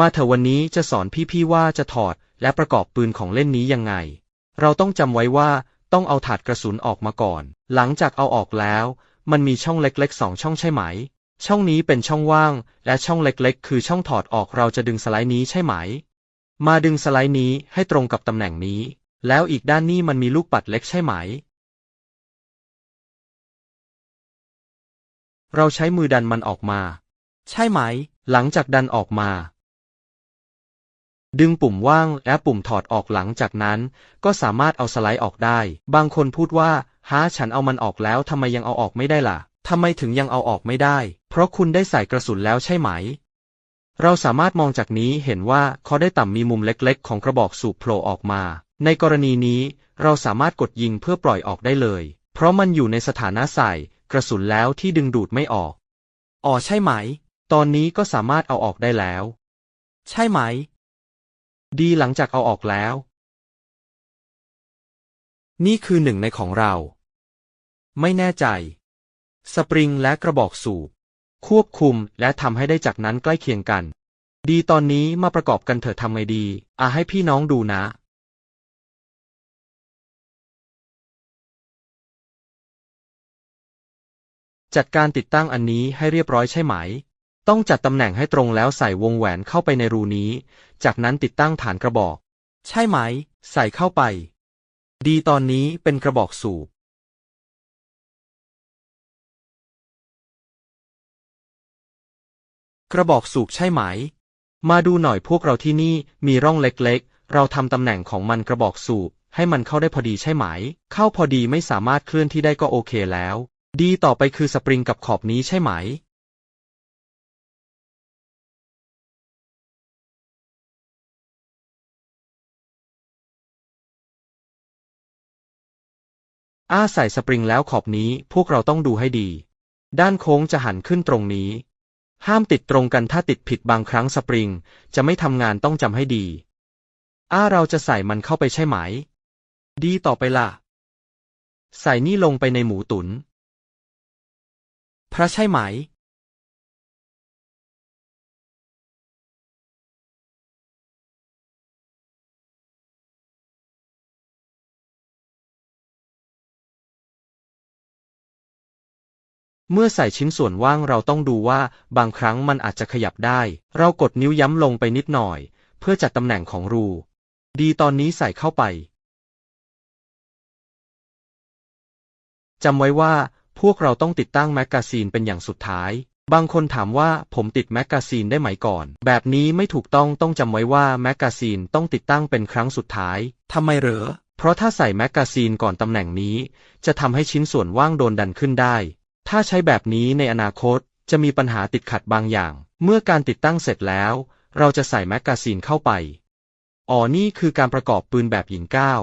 มาเถอะวันนี้จะสอนพี่ๆว่าจะถอดและประกอบปืนของเล่นนี้ยังไง เราต้องจำไว้ว่าต้องเอาถาดกระสุนออกมาก่อน หลังจากเอาออกแล้ว มันมีช่องเล็กๆสองช่องใช่ไหม ช่องนี้เป็นช่องว่าง และช่องเล็กๆ คือช่องถอดออกเราจะดึงสไลด์นี้ใช่ไหม มาดึงสไลด์นี้ให้ตรงกับตำแหน่งนี้ แล้วอีกด้านนี้มันมีลูกปัดเล็กใช่ไหม เราใช้มือดันมันออกมา ใช่ไหม หลังจากดันออกมา ดึงปุ่มว่างและปุ่มถอดออกหลังจากนั้น ก็สามารถเอาสไลด์ออกได้ บางคนพูดว่าฮะฉันเอามันออกแล้วทำไมยังเอาออกไม่ได้ล่ะทำไมถึงยังเอาออกไม่ได้ เพราะคุณได้ใส่กระสุนแล้วใช่ไหม เราสามารถมองจากนี้เห็นว่าเขาได้ต่ำมีมุมเล็กๆ ของกระบอกสูบโผล่ออกมา ในกรณีนี้ เราสามารถกดยิงเพื่อปล่อยออกได้เลย เพราะมันอยู่ในสถานะใส่กระสุนแล้วที่ดึงดูดไม่ออก อ๋อใช่ไหม ตอนนี้ก็สามารถเอาออกได้แล้ว ใช่ไหม ดีหลังจากเอาออกแล้ว นี่คือหนึ่งในของเรา ไม่แน่ใจ สปริงและกระบอกสูบ ควบคุมและทำให้ได้จากนั้นใกล้เคียงกัน ดีตอนนี้มาประกอบกันเถอะทำไงดี อะให้พี่น้องดูนะจัดการติดตั้งอันนี้ให้เรียบร้อยใช่ไหม ต้องจัดตำแหน่งให้ตรงแล้วใส่วงแหวนเข้าไปในรูนี้ จากนั้นติดตั้งฐานกระบอก ใช่ไหม ใส่เข้าไป ดีตอนนี้เป็นกระบอกสูบ กระบอกสูบใช่ไหม มาดูหน่อยพวกเราที่นี่มีร่องเล็กๆ เราทำตำแหน่งของมันกระบอกสูบ ให้มันเข้าได้พอดีใช่ไหม เข้าพอดีไม่สามารถเคลื่อนที่ได้ก็โอเคแล้ว ดีต่อไปคือสปริงกับขอบนี้ใช่ไหม อ้าใส่สปริงแล้วขอบนี้พวกเราต้องดูให้ดี ด้านโค้งจะหันขึ้นตรงนี้ ห้ามติดตรงกันถ้าติดผิดบางครั้งสปริง จะไม่ทำงานต้องจำให้ดี อ้าเราจะใส่มันเข้าไปใช่ไหม ดีต่อไปล่ะ ใส่นี่ลงไปในหมูตุนพระใช่ไหม เมื่อใส่ชิ้นส่วนว่างเราต้องดูว่าบางครั้งมันอาจจะขยับได้ เรากดนิ้วย้ำลงไปนิดหน่อย เพื่อจัดตำแหน่งของรู ดีตอนนี้ใส่เข้าไป จำไว้ว่าพวกเราต้องติดตั้งแมกกาซีนเป็นอย่างสุดท้าย บางคนถามว่าผมติดแมกกาซีนได้ไหมก่อน แบบนี้ไม่ถูกต้องต้องจำไว้ว่าแมกกาซีนต้องติดตั้งเป็นครั้งสุดท้ายทำไมเหรอ เพราะถ้าใส่แมกกาซีนก่อนตำแหน่งนี้ จะทำให้ชิ้นส่วนว่างโดนดันขึ้นได้ ถ้าใช้แบบนี้ในอนาคตจะมีปัญหาติดขัดบางอย่าง เมื่อการติดตั้งเสร็จแล้ว เราจะใส่แมกกาซีนเข้าไป อ๋อนี่คือการประกอบปืนแบบหญิงก้าว